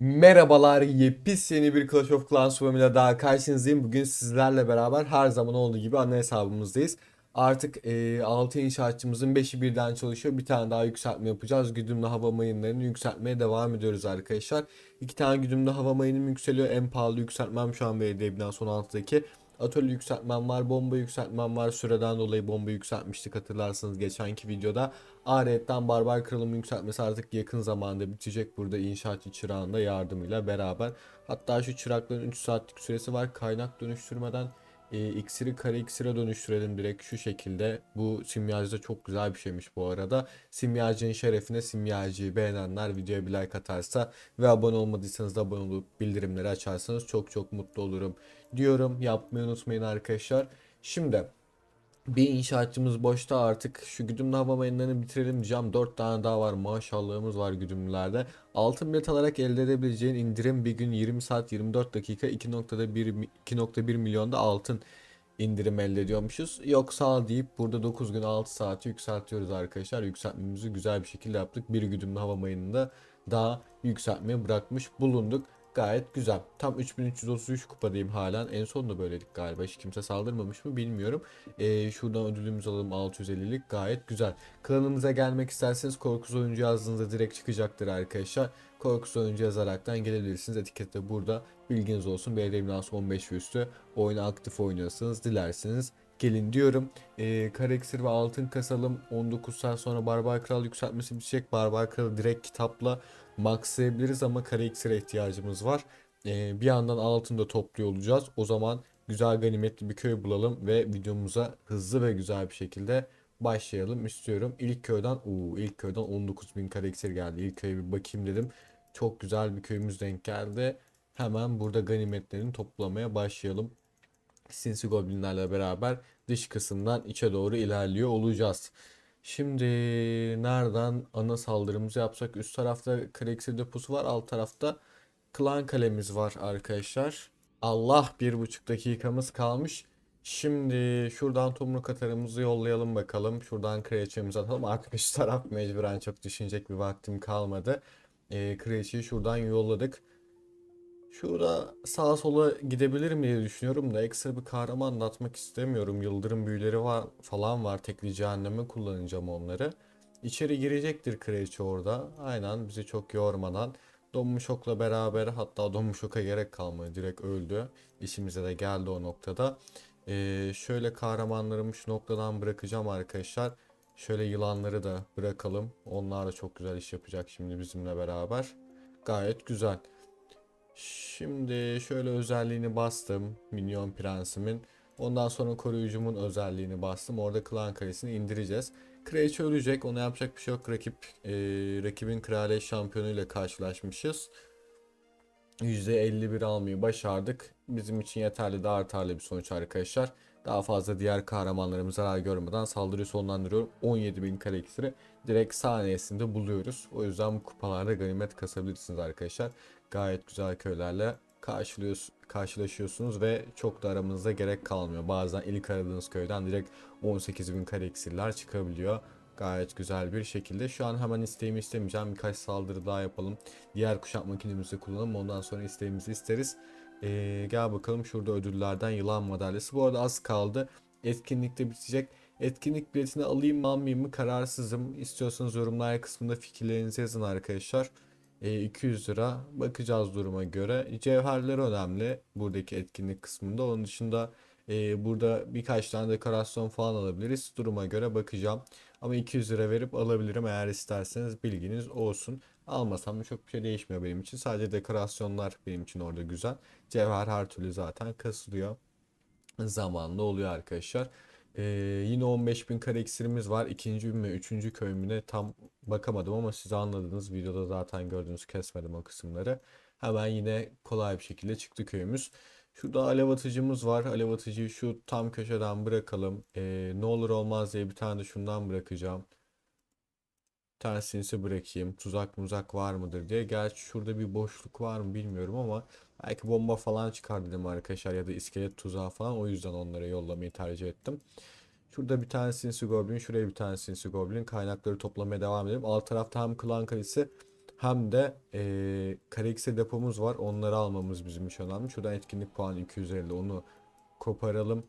Merhabalar, yepyeni bir Clash of Clans bölümüyle daha karşınızdayım. Bugün sizlerle beraber her zaman olduğu gibi ana hesabımızdayız. Artık e, 6 inşaatçımızın 5'i birden çalışıyor. Bir tane daha yükseltme yapacağız. Güdümlü hava mayınlarını yükseltmeye devam ediyoruz arkadaşlar. İki tane güdümlü hava mayınım yükseliyor. En pahalı yükseltmem şu an belediye binası son alttaki. Atölye yükseltmem var, bomba yükseltmem var. Süreden dolayı bomba yükseltmiştik hatırlarsanız geçenki videoda. Ayrıca barbar kralımın yükseltmesi artık yakın zamanda bitecek burada inşaatçı çırağın da yardımıyla beraber. Hatta şu çırakların 3 saatlik süresi var. Kaynak dönüştürmeden e, iksiri kare iksire dönüştürelim direkt şu şekilde. Bu simyacı çok güzel bir şeymiş bu arada. Simyacının şerefine simyacıyı beğenenler videoya bir like atarsa ve abone olmadıysanız da abone olup bildirimleri açarsanız çok çok mutlu olurum diyorum. Yapmayı unutmayın arkadaşlar. Şimdi bir inşaatçımız boşta artık şu güdümlü hava mayınlarını bitirelim diyeceğim. 4 tane daha var maşallahımız var güdümlülerde. Altın bilet alarak elde edebileceğin indirim bir gün 20 saat 24 dakika 2.1 2.1 milyonda altın indirim elde ediyormuşuz. Yok sağ deyip burada 9 gün 6 saati yükseltiyoruz arkadaşlar. Yükseltmemizi güzel bir şekilde yaptık. Bir güdümlü hava mayınında daha yükseltmeye bırakmış bulunduk. Gayet güzel. Tam 3333 kupadayım halen. En son da böyledik galiba. Hiç kimse saldırmamış mı bilmiyorum. Ee, şuradan ödülümüzü alalım 650'lik. Gayet güzel. Klanımıza gelmek isterseniz korkusuz oyuncu yazdığınızda direkt çıkacaktır arkadaşlar. Korkusuz oyuncu yazaraktan gelebilirsiniz. Etiket de burada. Bilginiz olsun. Belediye binası 15 ve üstü. Oyunu aktif oynuyorsanız dilerseniz gelin diyorum. Ee, Kareksir ve altın kasalım. 19 saat sonra Barbar Kral yükseltmesi bitecek. Barbar Kralı direkt kitapla maxlayabiliriz ama iksire ihtiyacımız var. Ee, bir yandan altın da topluyor olacağız. O zaman güzel ganimetli bir köy bulalım ve videomuza hızlı ve güzel bir şekilde başlayalım istiyorum. İlk köyden, uu, ilk köyden 19.000 kare iksir geldi. İlk köye bir bakayım dedim. Çok güzel bir köyümüz denk geldi. Hemen burada ganimetlerini toplamaya başlayalım. Sinsi Goblinlerle beraber dış kısımdan içe doğru ilerliyor olacağız. Şimdi nereden ana saldırımızı yapsak? Üst tarafta Krexir deposu var. Alt tarafta Klan kalemiz var arkadaşlar. Allah bir buçuk dakikamız kalmış. Şimdi şuradan tomruk atarımızı yollayalım bakalım. Şuradan kraliçemizi atalım. Artık üst taraf mecburen çok düşünecek bir vaktim kalmadı. Ee, kraliçeyi şuradan yolladık. Şurada sağa sola gidebilirim diye düşünüyorum da ekstra bir kahraman anlatmak istemiyorum. Yıldırım büyüleri var falan var. Tekli cehenneme kullanacağım onları. İçeri girecektir kraliçe orada. Aynen bizi çok yormadan. Donmuşok'la beraber hatta Donmuşok'a gerek kalmadı. Direkt öldü. İşimize de geldi o noktada. Ee, şöyle kahramanlarımı şu noktadan bırakacağım arkadaşlar. Şöyle yılanları da bırakalım. Onlar da çok güzel iş yapacak şimdi bizimle beraber. Gayet güzel. Şimdi şöyle özelliğini bastım. Minyon prensimin. Ondan sonra koruyucumun özelliğini bastım. Orada klan kalesini indireceğiz. Kraliçe ölecek. Ona yapacak bir şey yok. Rakip e, rakibin kraliyet şampiyonu ile karşılaşmışız. %51 almayı başardık. Bizim için yeterli de artarlı bir sonuç arkadaşlar. Daha fazla diğer kahramanlarımız zarar görmeden saldırıyı sonlandırıyorum. 17.000 kare iksiri direkt saniyesinde buluyoruz. O yüzden bu kupalarda ganimet kasabilirsiniz arkadaşlar. Gayet güzel köylerle karşılaşıyorsunuz ve çok da aramızda gerek kalmıyor. Bazen ilk aradığınız köyden direkt 18.000 kare iksirler çıkabiliyor. Gayet güzel bir şekilde. Şu an hemen isteğimi istemeyeceğim. Birkaç saldırı daha yapalım. Diğer kuşat makinemizi kullanalım. Ondan sonra isteğimizi isteriz. Ee, gel bakalım şurada ödüllerden yılan madalyası. Bu arada az kaldı. Etkinlikte bitecek. Etkinlik biletini alayım mı almayayım mı kararsızım. İstiyorsanız yorumlar kısmında fikirlerinizi yazın arkadaşlar. Ee, 200 lira bakacağız duruma göre. Cevherler önemli buradaki etkinlik kısmında. Onun dışında e, burada birkaç tane dekorasyon falan alabiliriz. Duruma göre bakacağım. Ama 200 lira verip alabilirim eğer isterseniz bilginiz olsun. Almasam da çok bir şey değişmiyor benim için. Sadece dekorasyonlar benim için orada güzel. Cevher her türlü zaten kasılıyor. Zamanla oluyor arkadaşlar. Ee, yine 15.000 kare iksirimiz var. İkinci ve üçüncü köyümüne tam bakamadım ama siz anladınız. Videoda zaten gördünüz kesmedim o kısımları. Hemen yine kolay bir şekilde çıktı köyümüz. Şurada alev atıcımız var. Alev atıcıyı şu tam köşeden bırakalım. Ee, ne olur olmaz diye bir tane de şundan bırakacağım. Bir tane sinsi bırakayım. Tuzak muzak var mıdır diye. Gerçi şurada bir boşluk var mı bilmiyorum ama belki bomba falan çıkar dedim arkadaşlar ya da iskelet tuzağı falan. O yüzden onlara yollamayı tercih ettim. Şurada bir tane sinsi goblin, şuraya bir tane sinsi goblin. Kaynakları toplamaya devam edelim. Alt tarafta hem klan kalesi hem de eee kare iksir depomuz var. Onları almamız bizim için önemli. Şuradan etkinlik puanı 250 onu koparalım.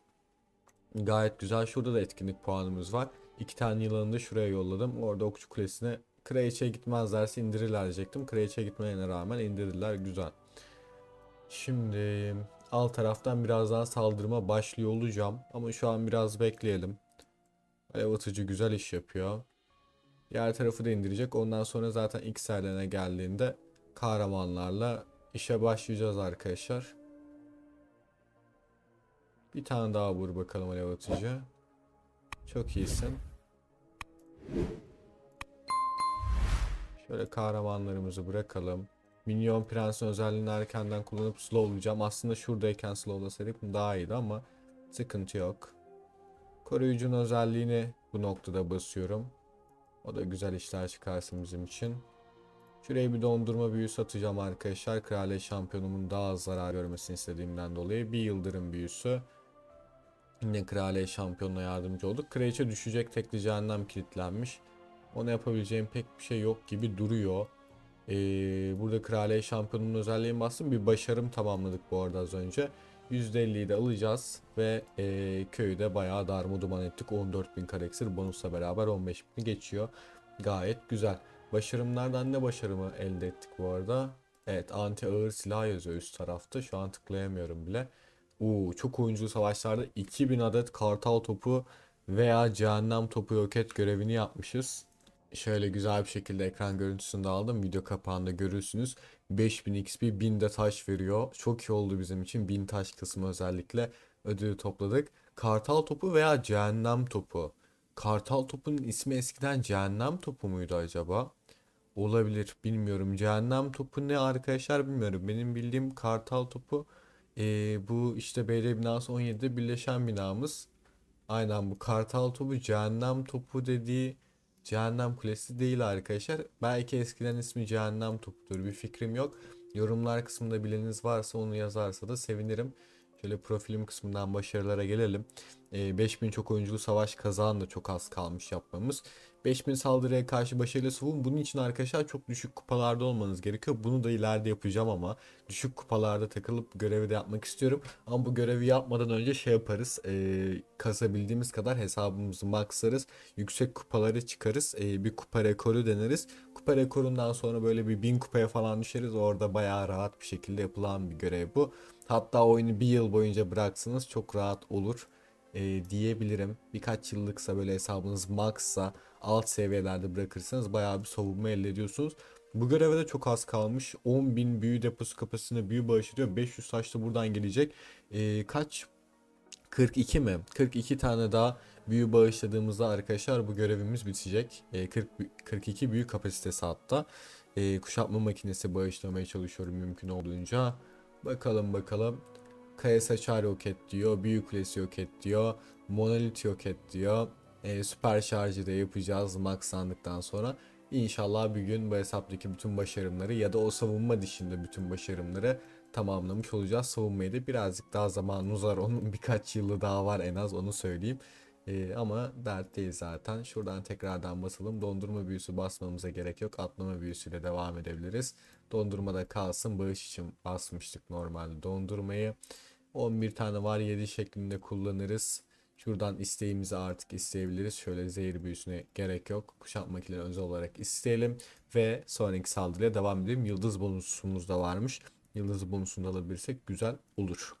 Gayet güzel. Şurada da etkinlik puanımız var. İki tane yılanı da şuraya yolladım. Orada okçu kulesine Kraliçe'ye gitmezlerse indirirler diyecektim. Kraliçe'ye gitmelerine rağmen indirdiler. Güzel. Şimdi alt taraftan biraz daha saldırıma başlıyor olacağım. Ama şu an biraz bekleyelim. Alev atıcı güzel iş yapıyor. Diğer tarafı da indirecek. Ondan sonra zaten X serlerine geldiğinde kahramanlarla işe başlayacağız arkadaşlar. Bir tane daha vur bakalım alev atıcı. Çok iyisin. Şöyle kahramanlarımızı bırakalım. Minyon Prens'in özelliğini erkenden kullanıp slowlayacağım. Aslında şuradayken slowlasaydık daha iyiydi ama sıkıntı yok. Koruyucunun özelliğini bu noktada basıyorum. O da güzel işler çıkarsın bizim için. Şuraya bir dondurma büyüsü atacağım arkadaşlar. Kraliyet şampiyonumun daha az zarar görmesini istediğimden dolayı. Bir yıldırım büyüsü. Yine kraliyet şampiyonuna yardımcı olduk. Kraliçe düşecek cehennem kilitlenmiş. Ona yapabileceğim pek bir şey yok gibi duruyor. Ee, burada kraliyet şampiyonunun özelliğini bastım. Bir başarım tamamladık bu arada az önce. %50'yi de alacağız ve e, köyü de bayağı darmaduman ettik. 14.000 kareksir bonusla beraber 15.000 geçiyor. Gayet güzel. Başarımlardan ne başarımı elde ettik bu arada? Evet anti ağır silah yazıyor üst tarafta. Şu an tıklayamıyorum bile. Oo, çok oyunculu savaşlarda 2000 adet kartal topu veya cehennem topu yok et görevini yapmışız. Şöyle güzel bir şekilde ekran görüntüsünü de aldım. Video kapağında görürsünüz. 5000 XP 1000 de taş veriyor. Çok iyi oldu bizim için. 1000 taş kısmı özellikle ödülü topladık. Kartal topu veya cehennem topu. Kartal topunun ismi eskiden cehennem topu muydu acaba? Olabilir bilmiyorum. Cehennem topu ne arkadaşlar bilmiyorum. Benim bildiğim kartal topu eee, bu işte BD binası 17'de birleşen binamız. Aynen bu kartal topu cehennem topu dediği cehennem kulesi değil arkadaşlar. Belki eskiden ismi cehennem topudur bir fikrim yok. Yorumlar kısmında bileniniz varsa onu yazarsa da sevinirim. Şöyle profilim kısmından başarılara gelelim. Ee, 5000 çok oyunculu savaş kazan da çok az kalmış yapmamız. 5000 saldırıya karşı başarılı savun. Bunun için arkadaşlar çok düşük kupalarda olmanız gerekiyor. Bunu da ileride yapacağım ama düşük kupalarda takılıp görevi de yapmak istiyorum. Ama bu görevi yapmadan önce şey yaparız. Ee, kasabildiğimiz kadar hesabımızı maxlarız. Yüksek kupaları çıkarız. Ee, bir kupa rekoru deneriz. Kupa rekorundan sonra böyle bir 1000 kupaya falan düşeriz. Orada bayağı rahat bir şekilde yapılan bir görev bu. Hatta oyunu bir yıl boyunca bıraksanız çok rahat olur e, diyebilirim. Birkaç yıllıksa böyle hesabınız maxsa alt seviyelerde bırakırsanız bayağı bir savunma elde ediyorsunuz. Bu göreve de çok az kalmış. 10.000 büyü deposu kapasitesinde büyü bağışlıyor. 500 taş da buradan gelecek. E, kaç 42 mi? 42 tane daha büyü bağışladığımızda arkadaşlar bu görevimiz bitecek. E, 40, 42 büyü kapasitesi hatta. E, kuşatma makinesi bağışlamaya çalışıyorum mümkün olduğunca. Bakalım bakalım. Kaya saçar yok et diyor. Büyü kulesi yok et diyor. Monolit yok et diyor. E, süper şarjı da yapacağız max sandıktan sonra. İnşallah bir gün bu hesaptaki bütün başarımları ya da o savunma dışında bütün başarımları tamamlamış olacağız. Savunmayı da birazcık daha zamanımız var. Onun birkaç yılı daha var en az onu söyleyeyim. Ee, ama dert değil zaten. Şuradan tekrardan basalım. Dondurma büyüsü basmamıza gerek yok. Atlama büyüsüyle devam edebiliriz. Dondurmada kalsın. Bağış için basmıştık normalde dondurmayı. 11 tane var 7 şeklinde kullanırız. Şuradan isteğimizi artık isteyebiliriz. Şöyle zehir büyüsüne gerek yok. Kuşatma makineleri özel olarak isteyelim. Ve sonraki saldırıya devam edelim. Yıldız bonusumuz da varmış. Yıldız bonusunu da alabilirsek güzel olur.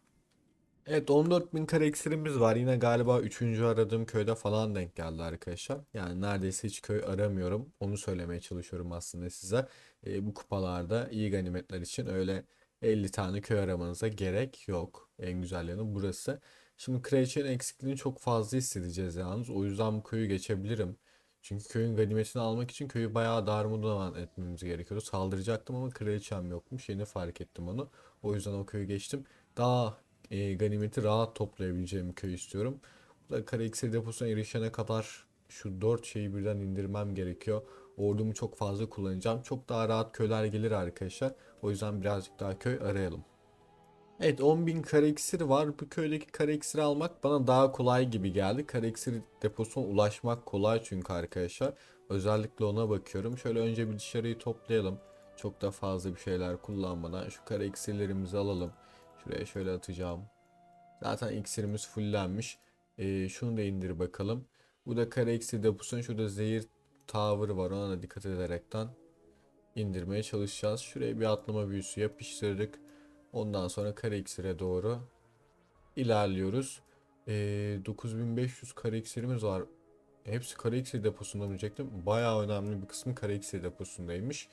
Evet 14.000 kare iksirimiz var. Yine galiba 3. aradığım köyde falan denk geldi arkadaşlar. Yani neredeyse hiç köy aramıyorum. Onu söylemeye çalışıyorum aslında size. E, bu kupalarda iyi ganimetler için öyle 50 tane köy aramanıza gerek yok. En güzel yanı burası. Şimdi kraliçenin eksikliğini çok fazla hissedeceğiz yalnız. O yüzden bu köyü geçebilirim. Çünkü köyün ganimetini almak için köyü bayağı darmadağın etmemiz gerekiyordu. Saldıracaktım ama kraliçem yokmuş. Yeni fark ettim onu. O yüzden o köyü geçtim. Daha e, ganimeti rahat toplayabileceğim köy istiyorum. Bu da kare iksir deposuna erişene kadar şu 4 şeyi birden indirmem gerekiyor. Ordumu çok fazla kullanacağım. Çok daha rahat köyler gelir arkadaşlar. O yüzden birazcık daha köy arayalım. Evet 10.000 kare iksir var. Bu köydeki kare iksiri almak bana daha kolay gibi geldi. Kare iksir deposuna ulaşmak kolay çünkü arkadaşlar. Özellikle ona bakıyorum. Şöyle önce bir dışarıyı toplayalım. Çok da fazla bir şeyler kullanmadan şu kara iksirlerimizi alalım. Şuraya şöyle atacağım. Zaten iksirimiz fullenmiş. Ee, şunu da indir bakalım. Bu da kara iksir deposunun şurada zehir tower var. Ona da dikkat ederekten indirmeye çalışacağız. Şuraya bir atlama büyüsü yapıştırdık. Ondan sonra kara iksire doğru ilerliyoruz. Ee, 9500 kara iksirimiz var. Hepsi kara iksir deposunda mı diyecektim. Bayağı önemli bir kısmı kara iksir deposundaymış.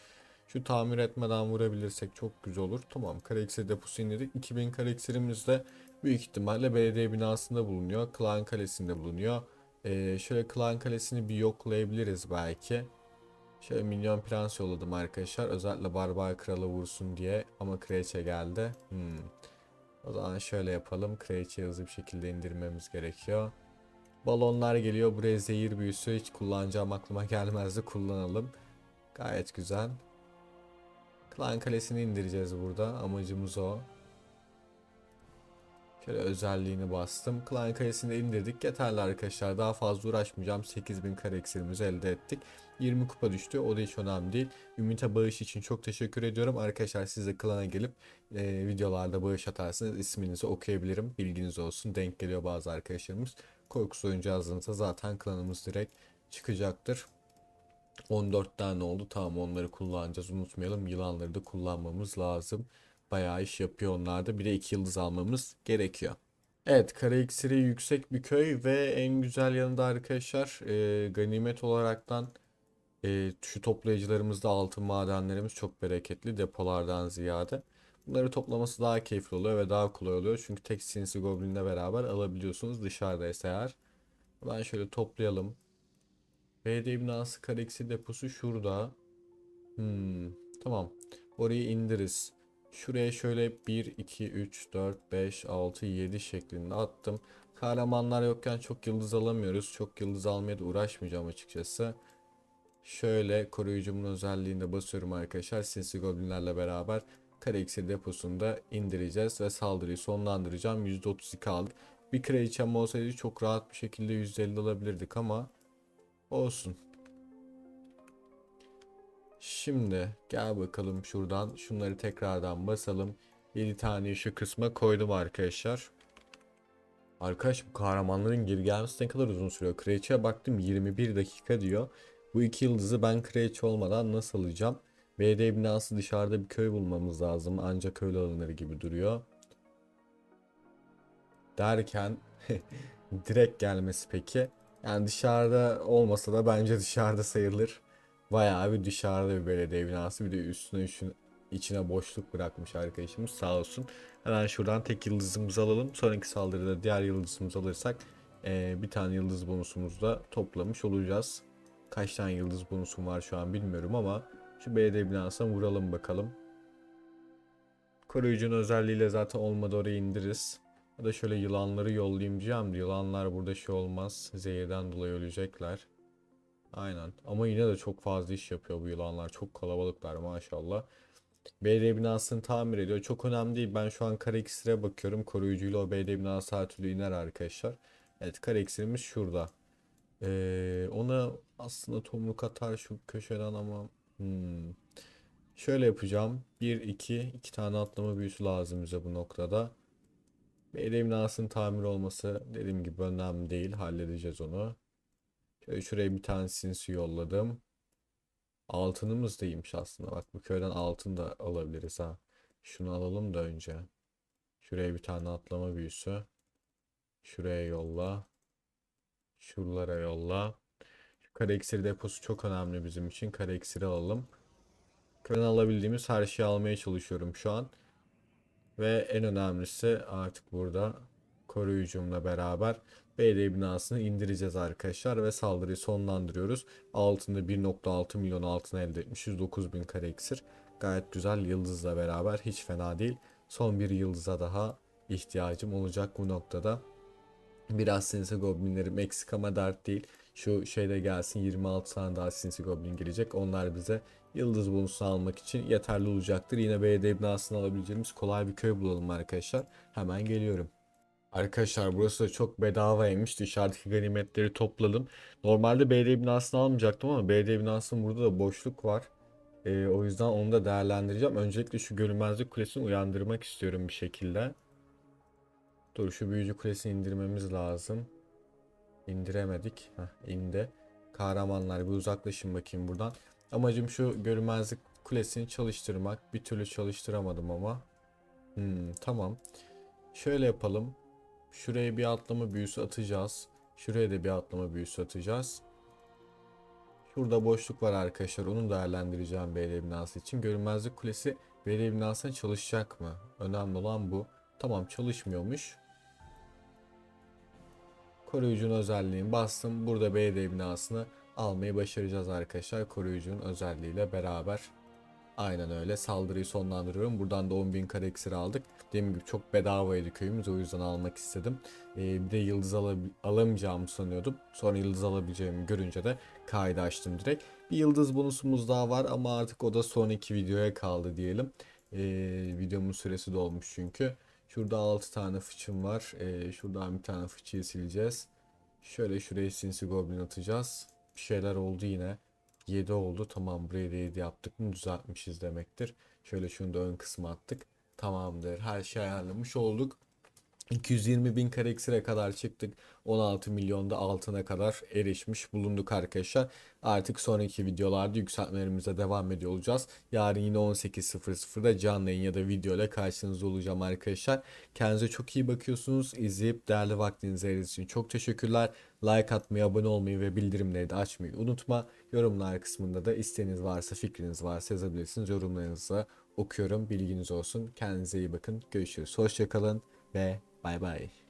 Şu tamir etmeden vurabilirsek çok güzel olur. Tamam kara iksir deposu indirdik. 2000 kara iksirimiz de büyük ihtimalle belediye binasında bulunuyor. Klan Kalesi'nde bulunuyor. Ee, şöyle Klan Kalesi'ni bir yoklayabiliriz belki. Şöyle minyon prens yolladım arkadaşlar. Özellikle barbar kralı vursun diye. Ama kraliçe geldi. Hmm. O zaman şöyle yapalım. Kraliçeyi hızlı bir şekilde indirmemiz gerekiyor. Balonlar geliyor. Buraya zehir büyüsü hiç kullanacağım aklıma gelmezdi. Kullanalım. Gayet güzel. Klan kalesini indireceğiz burada. Amacımız o. Şöyle özelliğini bastım. Klan kalesini de indirdik. Yeterli arkadaşlar. Daha fazla uğraşmayacağım. 8000 kare iksirimizi elde ettik. 20 kupa düştü. O da hiç önemli değil. Ümit'e bağış için çok teşekkür ediyorum. Arkadaşlar siz de klana gelip e, videolarda bağış atarsınız. isminizi okuyabilirim. Bilginiz olsun. Denk geliyor bazı arkadaşlarımız. Korkus oyuncu yazdığınızda zaten klanımız direkt çıkacaktır. 14 tane oldu. Tamam onları kullanacağız. Unutmayalım. Yılanları da kullanmamız lazım. Bayağı iş yapıyor onlar da. Bir de 2 yıldız almamız gerekiyor. Evet, kara iksiri yüksek bir köy ve en güzel yanında arkadaşlar e, ganimet olaraktan e, şu toplayıcılarımızda altın madenlerimiz çok bereketli depolardan ziyade. Bunları toplaması daha keyifli oluyor ve daha kolay oluyor. Çünkü tek sinsi goblinle beraber alabiliyorsunuz dışarıdaysa eğer. Ben şöyle toplayalım. BD binası kara iksir deposu şurada. Hmm, tamam. Orayı indiririz. Şuraya şöyle 1, 2, 3, 4, 5, 6, 7 şeklinde attım. Kahramanlar yokken çok yıldız alamıyoruz. Çok yıldız almaya da uğraşmayacağım açıkçası. Şöyle koruyucumun özelliğinde basıyorum arkadaşlar. Sinsi Goblinlerle beraber kare deposunda indireceğiz ve saldırıyı sonlandıracağım. %32 aldık. Bir kraliçem olsaydı çok rahat bir şekilde %50 alabilirdik ama olsun. Şimdi gel bakalım şuradan şunları tekrardan basalım. 7 tane şu kısma koydum arkadaşlar. Arkadaş bu kahramanların geri gelmesi ne kadar uzun sürüyor. Kraliçeye baktım 21 dakika diyor. Bu iki yıldızı ben kraliçe olmadan nasıl alacağım? BD binası dışarıda bir köy bulmamız lazım. Ancak öyle alınır gibi duruyor. Derken direkt gelmesi peki. Yani dışarıda olmasa da bence dışarıda sayılır. Bayağı bir dışarıda bir belediye binası. Bir de üstüne üçün, içine boşluk bırakmış arkadaşımız sağ olsun. Hemen şuradan tek yıldızımızı alalım. Sonraki saldırıda diğer yıldızımızı alırsak eee, bir tane yıldız bonusumuzu da toplamış olacağız. Kaç tane yıldız bonusum var şu an bilmiyorum ama şu belediye binasına vuralım bakalım. Koruyucunun özelliğiyle zaten olmadı oraya indiririz. Ya da şöyle yılanları yollayayım diyeceğim. Yılanlar burada şey olmaz. Zehirden dolayı ölecekler. Aynen. Ama yine de çok fazla iş yapıyor bu yılanlar. Çok kalabalıklar maşallah. BD binasını tamir ediyor. Çok önemli değil. Ben şu an kare bakıyorum. Koruyucuyla o BD binası her türlü iner arkadaşlar. Evet kare iksirimiz şurada. Ee, ona aslında tomruk atar şu köşeden ama hmm. Şöyle yapacağım. 1 2 2 tane atlama büyüsü lazım bize bu noktada. BD binasının tamir olması dediğim gibi önemli değil. Halledeceğiz onu. Şöyle şuraya bir tane sinsi yolladım. Altınımız da aslında. Bak bu köyden altın da alabiliriz ha. Şunu alalım da önce. Şuraya bir tane atlama büyüsü. Şuraya yolla. Şuralara yolla. Şu kare iksir deposu çok önemli bizim için. Kare iksiri alalım. Köyden alabildiğimiz her şeyi almaya çalışıyorum şu an. Ve en önemlisi artık burada koruyucumla beraber BD binasını indireceğiz arkadaşlar ve saldırıyı sonlandırıyoruz. Altında 1.6 milyon altın elde etmişiz. 9000 kare iksir. Gayet güzel yıldızla beraber hiç fena değil. Son bir yıldıza daha ihtiyacım olacak bu noktada. Biraz sinsi goblinlerim eksik ama dert değil. Şu şeyde gelsin 26 tane daha sinsi goblin gelecek. Onlar bize yıldız bonusunu almak için yeterli olacaktır. Yine BD binasını alabileceğimiz kolay bir köy bulalım arkadaşlar. Hemen geliyorum. Arkadaşlar burası da çok bedavaymış. Dışarıdaki ganimetleri topladım. Normalde BD binasını almayacaktım ama BD binasının burada da boşluk var. Ee, o yüzden onu da değerlendireceğim. Öncelikle şu görünmezlik kulesini uyandırmak istiyorum bir şekilde. Dur şu büyücü kulesini indirmemiz lazım. İndiremedik. Heh, indi. Kahramanlar bir uzaklaşın bakayım buradan. Amacım şu görünmezlik kulesini çalıştırmak. Bir türlü çalıştıramadım ama. Hmm, tamam. Şöyle yapalım. Şuraya bir atlama büyüsü atacağız. Şuraya da bir atlama büyüsü atacağız. Şurada boşluk var arkadaşlar. Onu değerlendireceğim belediye binası için. Görünmezlik kulesi belediye binasına çalışacak mı? Önemli olan bu. Tamam çalışmıyormuş. Koruyucunun özelliğini bastım. Burada belediye binasını almayı başaracağız arkadaşlar. Koruyucunun özelliğiyle beraber. Aynen öyle. Saldırıyı sonlandırıyorum. Buradan da 10.000 kare iksir aldık. Dediğim gibi çok bedavaydı köyümüz. O yüzden almak istedim. Ee, bir de yıldız alamayacağımı sanıyordum. Sonra yıldız alabileceğimi görünce de kaydı açtım direkt. Bir yıldız bonusumuz daha var ama artık o da sonraki videoya kaldı diyelim. Ee, videomun süresi dolmuş çünkü. Şurada 6 tane fıçım var. Ee, şuradan bir tane fıçıyı sileceğiz. Şöyle şuraya sinsi goblin atacağız. Bir şeyler oldu yine. 7 oldu. Tamam burayı da 7 yaptık mı düzeltmişiz demektir. Şöyle şunu da ön kısma attık. Tamamdır. Her şey ayarlamış olduk. 220 bin kare iksire kadar çıktık. 16 milyonda altına kadar erişmiş bulunduk arkadaşlar. Artık sonraki videolarda yükseltmelerimize devam ediyor olacağız. Yarın yine 18.00'da canlı yayın ya da video ile karşınızda olacağım arkadaşlar. Kendinize çok iyi bakıyorsunuz. İzleyip değerli vaktinizi ayırdığınız için çok teşekkürler. Like atmayı, abone olmayı ve bildirimleri de açmayı unutma. Yorumlar kısmında da isteğiniz varsa, fikriniz varsa yazabilirsiniz. Yorumlarınızı okuyorum. Bilginiz olsun. Kendinize iyi bakın. Görüşürüz. Hoşçakalın ve 拜拜。